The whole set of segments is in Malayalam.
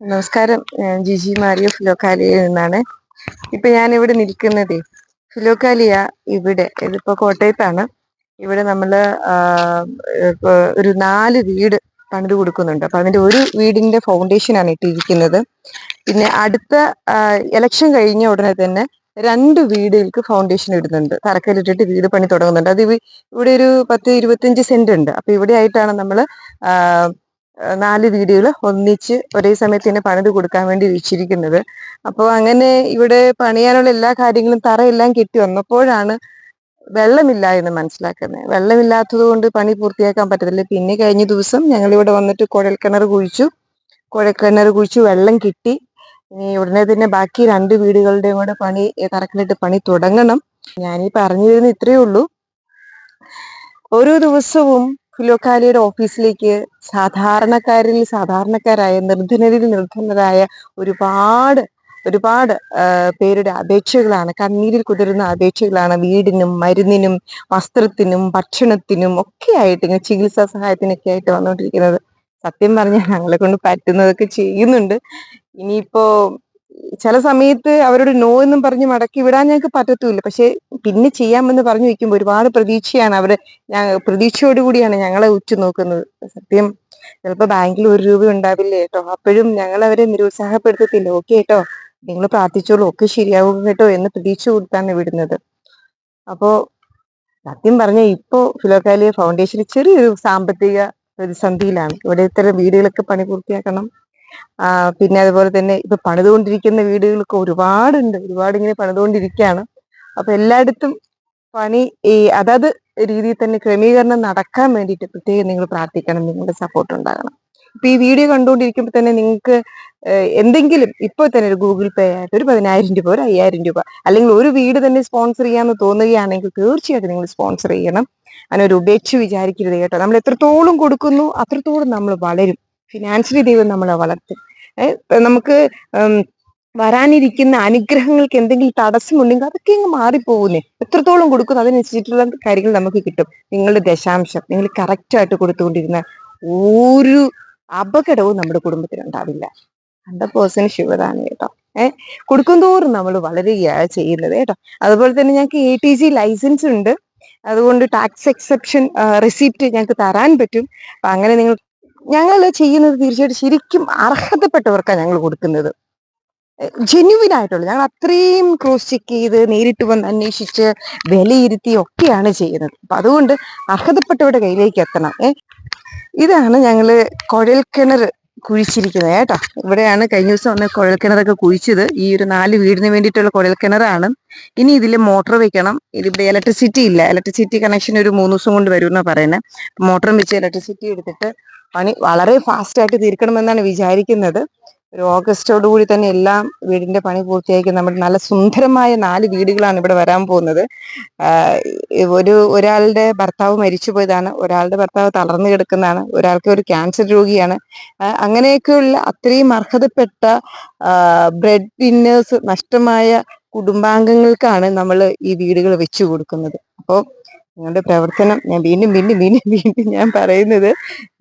നമസ്കാരം. ജിജി മാരിയോ ഫിലോക്കാലിയയിൽ നിന്നാണ്. ഇപ്പൊ ഞാൻ ഇവിടെ നിൽക്കുന്നതേ ഫിലോക്കാലിയ ഇവിടെ ഇതിപ്പോ കോട്ടയത്താണ്. ഇവിടെ നമ്മൾ ഒരു നാല് വീട് പണിത് കൊടുക്കുന്നുണ്ട്. അപ്പൊ അതിന്റെ ഒരു വീടിന്റെ ഫൗണ്ടേഷൻ ആണ് ഇട്ടിരിക്കുന്നത്. പിന്നെ അടുത്ത ഇലക്ഷൻ കഴിഞ്ഞ ഉടനെ തന്നെ രണ്ട് വീടുകൾക്ക് ഫൗണ്ടേഷൻ ഇടുന്നുണ്ട്. തറക്കല്ലിട്ടിട്ട് വീട് പണി തുടങ്ങുന്നുണ്ട്. അത് ഇവിടെ ഒരു പത്ത് ഇരുപത്തിയഞ്ച് സെന്റ് ഉണ്ട്. അപ്പൊ ഇവിടെ ആയിട്ടാണ് നമ്മൾ നാല് വീടുകൾ ഒന്നിച്ച് ഒരേ സമയത്ത് തന്നെ പണിത് കൊടുക്കാൻ വേണ്ടി വെച്ചിരിക്കുന്നത്. അപ്പോൾ അങ്ങനെ ഇവിടെ പണിയാനുള്ള എല്ലാ കാര്യങ്ങളും തറയെല്ലാം കെട്ടി വന്നപ്പോഴാണ് വെള്ളമില്ല എന്ന് മനസ്സിലാക്കുന്നത്. വെള്ളമില്ലാത്തത് കൊണ്ട് പണി പൂർത്തിയാക്കാൻ പറ്റത്തില്ല. പിന്നെ കഴിഞ്ഞ ദിവസം ഞങ്ങൾ ഇവിടെ വന്നിട്ട് കുഴൽക്കിണർ കുഴിച്ചു. കുഴൽക്കിണർ കുഴിച്ചു വെള്ളം കിട്ടി. ഇനി ഉടനെ തന്നെ ബാക്കി രണ്ട് വീടുകളുടെയും കൂടെ പണി തറക്കിലിട്ട് പണി തുടങ്ങണം. ഞാനീ പറഞ്ഞു വരുന്ന ഇത്രയേ ഉള്ളൂ. ഓരോ ദിവസവും ഫിലോക്കാലിയുടെ ഓഫീസിലേക്ക് സാധാരണക്കാരിൽ സാധാരണക്കാരായ നിർധനരിൽ നിർധനരായ ഒരുപാട് ഒരുപാട് പേരുടെ അപേക്ഷകളാണ്. കണ്ണീരിൽ കുതിരുന്ന അപേക്ഷകളാണ് വീടിനും മരുന്നിനും വസ്ത്രത്തിനും ഭക്ഷണത്തിനും ഒക്കെ ആയിട്ട് ഇങ്ങനെ ചികിത്സാ സഹായത്തിനൊക്കെ ആയിട്ട് വന്നുകൊണ്ടിരിക്കുന്നത് സത്യം പറഞ്ഞാൽ ഞങ്ങളെ കൊണ്ട് പറ്റുന്നതൊക്കെ ചെയ്യുന്നുണ്ട്. ഇനിയിപ്പോ ചില സമയത്ത് അവരോട് നോ എന്നും പറഞ്ഞ് മടക്കി വിടാൻ ഞങ്ങൾക്ക് പറ്റത്തുമില്ല. പക്ഷെ പിന്നെ ചെയ്യാമെന്ന് പറഞ്ഞു വെക്കുമ്പോൾ ഒരുപാട് പ്രതീക്ഷയാണ് അവർ പ്രതീക്ഷയോടുകൂടിയാണ് ഞങ്ങളെ ഉറ്റുനോക്കുന്നത്. സത്യം ചിലപ്പോ ബാങ്കിൽ ഒരു രൂപ ഉണ്ടാവില്ലേ കേട്ടോ അപ്പോഴും ഞങ്ങൾ അവരെ നിരുത്സാഹപ്പെടുത്തത്തില്ല. ഓക്കെ കേട്ടോ നിങ്ങൾ പ്രാർത്ഥിച്ചോളൂ ഒക്കെ ശരിയാവും കേട്ടോ എന്ന് പ്രതീക്ഷ കൊടുത്താണ് വിടുന്നത്. അപ്പോ സത്യം പറഞ്ഞ ഇപ്പോ ഫിലോക്കാലിയ ഫൗണ്ടേഷൻ ചെറിയൊരു സാമ്പത്തിക പ്രതിസന്ധിയിലാണ്. ഇവിടെ ഇത്തരം വീടുകളൊക്കെ പണി പൂർത്തിയാക്കണം. പിന്നെ അതുപോലെ തന്നെ ഇപ്പൊ പണിതുകൊണ്ടിരിക്കുന്ന വീടുകളൊക്കെ ഒരുപാടുണ്ട്. ഒരുപാട് ഇങ്ങനെ പണിതുകൊണ്ടിരിക്കുകയാണ് അപ്പൊ എല്ലായിടത്തും പണി ഈ അതത് രീതിയിൽ തന്നെ ക്രമീകരണം നടക്കാൻ വേണ്ടിയിട്ട് പ്രത്യേകം നിങ്ങൾ പ്രാർത്ഥിക്കണം നിങ്ങളുടെ സപ്പോർട്ട് ഉണ്ടാകണം. ഇപ്പൊ ഈ വീഡിയോ കണ്ടുകൊണ്ടിരിക്കുമ്പോൾ തന്നെ നിങ്ങൾക്ക് എന്തെങ്കിലും ഇപ്പൊ തന്നെ ഒരു ഗൂഗിൾ പേ ആയിട്ട് ഒരു പതിനായിരം രൂപ ഒരു അയ്യായിരം രൂപ അല്ലെങ്കിൽ ഒരു വീട് തന്നെ സ്പോൺസർ ചെയ്യാന്ന് തോന്നുകയാണെങ്കിൽ തീർച്ചയായിട്ടും നിങ്ങൾ സ്പോൺസർ ചെയ്യണം. അങ്ങനെ ഒരു ഉപേക്ഷ വിചാരിക്കരുത് കേട്ടോ. നമ്മൾ എത്രത്തോളം കൊടുക്കുന്നു അത്രത്തോളം നമ്മൾ വളരും. ഫിനാൻഷ്യലി ദൈവം നമ്മളെ വളർത്തും. നമുക്ക് വരാനിരിക്കുന്ന അനുഗ്രഹങ്ങൾക്ക് എന്തെങ്കിലും തടസ്സമുണ്ടെങ്കിൽ അതൊക്കെ അങ്ങ് മാറിപ്പോകുന്നേ. എത്രത്തോളം കൊടുക്കുന്നു അതിനനുസരിച്ചിട്ടുള്ള കാര്യങ്ങൾ നമുക്ക് കിട്ടും. നിങ്ങളുടെ ദശാംശം നിങ്ങൾ കറക്റ്റായിട്ട് കൊടുത്തുകൊണ്ടിരുന്ന ഒരു അപകടവും നമ്മുടെ കുടുംബത്തിൽ ഉണ്ടാവില്ല. ഹൺഡ്രഡ് പേഴ്സന്റ് ഷുവറാണ് കേട്ടോ. ഏഹ് കൊടുക്കും തോറും നമ്മൾ വളരുകയാണ് ചെയ്യുന്നത് കേട്ടോ. അതുപോലെ തന്നെ ഞങ്ങൾക്ക് എ ടി ജി ലൈസൻസ് ഉണ്ട്. അതുകൊണ്ട് ടാക്സ് എക്സെപ്ഷൻ റെസിപ്റ്റ് ഞങ്ങൾക്ക് തരാൻ പറ്റും. അങ്ങനെ നിങ്ങൾ ഞങ്ങൾ ചെയ്യുന്നത് തീർച്ചയായിട്ടും ശരിക്കും അർഹതപ്പെട്ടവർക്കാണ് ഞങ്ങൾ കൊടുക്കുന്നത്. ജെന്യുവിൻ ആയിട്ടുള്ള ഞങ്ങൾ അത്രയും ക്രോസ് ചെക്ക് ചെയ്ത് നേരിട്ട് വന്ന് അന്വേഷിച്ച് വിലയിരുത്തി ഒക്കെയാണ് ചെയ്യുന്നത്. അപ്പൊ അതുകൊണ്ട് അർഹതപ്പെട്ടവരുടെ കയ്യിലേക്ക് എത്തണം. ഏ? ഇതാണ് ഞങ്ങൾ കുഴൽക്കിണർ കുഴിച്ചിരിക്കുന്നത് കേട്ടോ. ഇവിടെയാണ് കഴിഞ്ഞ ദിവസം വന്ന് കുഴൽക്കിണറൊക്കെ കുഴിച്ചത്. ഈ ഒരു നാല് വീടിന് വേണ്ടിയിട്ടുള്ള കുഴൽക്കിണറാണ്. ഇനി ഇതിൽ മോട്ടോർ വെക്കണം. ഇതിവിടെ ഇലക്ട്രിസിറ്റി ഇല്ല. ഇലക്ട്രിസിറ്റി കണക്ഷൻ ഒരു മൂന്ന് ദിവസം കൊണ്ട് വരും എന്നാണ് പറയുന്നത് മോട്ടറും വെച്ച് ഇലക്ട്രിസിറ്റി എടുത്തിട്ട് പണി വളരെ ഫാസ്റ്റ് ആയിട്ട് തീർക്കണമെന്നാണ് വിചാരിക്കുന്നത്. ഒരു ഓഗസ്റ്റോടുകൂടി തന്നെ എല്ലാം വീടിന്റെ പണി പൂർത്തിയാക്കി നമ്മൾ നല്ല സുന്ദരമായ നാല് വീടുകളാണ് ഇവിടെ വരാൻ പോകുന്നത്. ഒരു ഒരാളുടെ ഭർത്താവ് മരിച്ചു പോയതാണ്. ഒരാളുടെ ഭർത്താവ് തളർന്നു കിടക്കുന്നതാണ്. ഒരാൾക്ക് ഒരു ക്യാൻസർ രോഗിയാണ്. അങ്ങനെയൊക്കെയുള്ള അത്രയും അർഹതപ്പെട്ട ബ്രെഡ് വിന്നേഴ്സ് നഷ്ടമായ കുടുംബാംഗങ്ങൾക്കാണ് നമ്മൾ ഈ വീടുകൾ വെച്ചു കൊടുക്കുന്നത്. അപ്പോൾ നിങ്ങളുടെ പ്രവർത്തനം ഞാൻ വീണ്ടും വീണ്ടും വീണ്ടും വീണ്ടും ഞാൻ പറയുന്നത്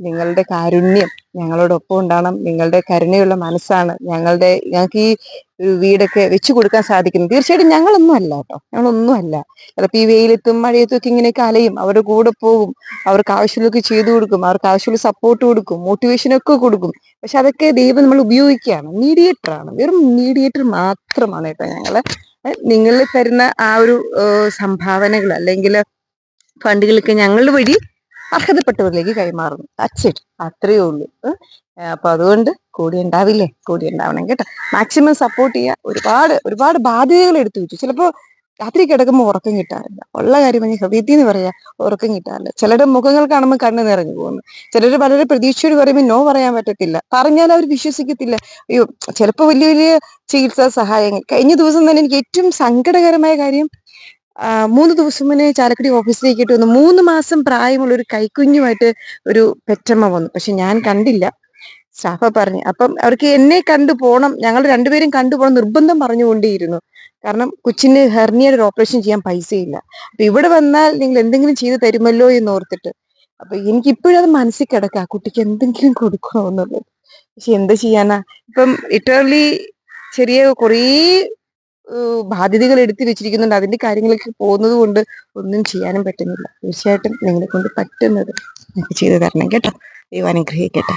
നിങ്ങളുടെ കാരുണ്യം ഞങ്ങളോടൊപ്പം ഉണ്ടാകണം നിങ്ങളുടെ കരുണയുള്ള മനസ്സാണ് ഞങ്ങളുടെ ഞങ്ങൾക്ക് ഈ വീടൊക്കെ വെച്ചു കൊടുക്കാൻ സാധിക്കുന്നത് തീർച്ചയായിട്ടും ഞങ്ങളൊന്നും അല്ല കേട്ടോ. ഞങ്ങളൊന്നും അല്ല ചിലപ്പോൾ ഈ വെയിലത്തും മഴയത്തും ഒക്കെ ഇങ്ങനെയൊക്കെ അലയും അവരുടെ കൂടെ പോകും. അവർക്ക് ആവശ്യമുള്ളതൊക്കെ ചെയ്തു കൊടുക്കും. അവർക്ക് ആവശ്യമുള്ള സപ്പോർട്ട് കൊടുക്കും. മോട്ടിവേഷൻ ഒക്കെ കൊടുക്കും. പക്ഷെ അതൊക്കെ ദൈവം നമ്മൾ ഉപയോഗിക്കുകയാണ്. മീഡിയേറ്റർ ആണ്. വെറും മീഡിയേറ്റർ മാത്രമാണ് കേട്ടോ ഞങ്ങൾ. നിങ്ങൾ തരുന്ന ആ ഒരു സംഭാവനകൾ അല്ലെങ്കിൽ ഫണ്ടുകളൊക്കെ ഞങ്ങളുടെ വഴി അർഹതപ്പെട്ടവരിലേക്ക് കൈമാറുന്നു. അച്ചിട്ട് അത്രയേ ഉള്ളൂ. അപ്പൊ അതുകൊണ്ട് കൂടി ഉണ്ടാവില്ലേ? കൂടി ഉണ്ടാവണം കേട്ടോ. മാക്സിമം സപ്പോർട്ട് ചെയ്യുക ഒരുപാട് ഒരുപാട് ബാധ്യതകൾ എടുത്തു വെച്ചു ചിലപ്പോ രാത്രി കിടക്കുമ്പോൾ ഉറക്കം കിട്ടാറില്ല. ഉള്ള കാര്യം പറഞ്ഞ ഹൃദയത്തിൽ എന്ന് പറയാ ഉറക്കം കിട്ടാറില്ല. ചിലരുടെ മുഖങ്ങൾ കാണുമ്പോൾ കണ്ണ് നിറഞ്ഞു പോകുന്നു. ചിലർ വളരെ പ്രതീക്ഷയോട് പറയുമ്പോൾ നോ പറയാൻ പറ്റത്തില്ല. പറഞ്ഞാൽ അവർ വിശ്വസിക്കത്തില്ല. അയ്യോ ചിലപ്പോൾ വലിയ വലിയ ചികിത്സാ സഹായങ്ങൾ. കഴിഞ്ഞ ദിവസം തന്നെ എനിക്ക് ഏറ്റവും സങ്കടകരമായ കാര്യം മൂന്ന് ദിവസം മുന്നേ ചാലക്കുടി ഓഫീസിലേക്ക് വന്നു. മൂന്ന് മാസം പ്രായമുള്ള ഒരു കൈക്കുഞ്ഞുമായിട്ട് ഒരു പെറ്റമ്മ വന്നു. പക്ഷെ ഞാൻ കണ്ടില്ല. സ്റ്റാഫ പറഞ്ഞു. അപ്പം അവർക്ക് എന്നെ കണ്ടു പോകണം ഞങ്ങൾ രണ്ടുപേരും കണ്ടുപോകണം നിർബന്ധം പറഞ്ഞുകൊണ്ടേയിരുന്നു. കാരണം കൊച്ചിന് ഹെർണിയുടെ ഒരു ഓപ്പറേഷൻ ചെയ്യാൻ പൈസയില്ല. അപ്പൊ ഇവിടെ വന്നാൽ നിങ്ങൾ എന്തെങ്കിലും ചെയ്തു തരുമല്ലോ എന്ന് ഓർത്തിട്ട് അപ്പൊ എനിക്ക് ഇപ്പോഴത് മനസ്സിൽ കിടക്കുക കുട്ടിക്ക് എന്തെങ്കിലും കൊടുക്കണമെന്നുള്ളത് പക്ഷെ എന്താ ചെയ്യാനാ? ഇപ്പം ലിറ്ററലി ചെറിയ കുറേ ബാധ്യതകൾ എടുത്തു വെച്ചിരിക്കുന്നുണ്ട്. അതിന്റെ കാര്യങ്ങളൊക്കെ പോകുന്നത് കൊണ്ട് ഒന്നും ചെയ്യാനും പറ്റുന്നില്ല. തീർച്ചയായിട്ടും നിങ്ങളെ കൊണ്ട് പറ്റുന്നത് ചെയ്തു തരണം കേട്ടോ. ദൈവം അനുഗ്രഹിക്കട്ടെ.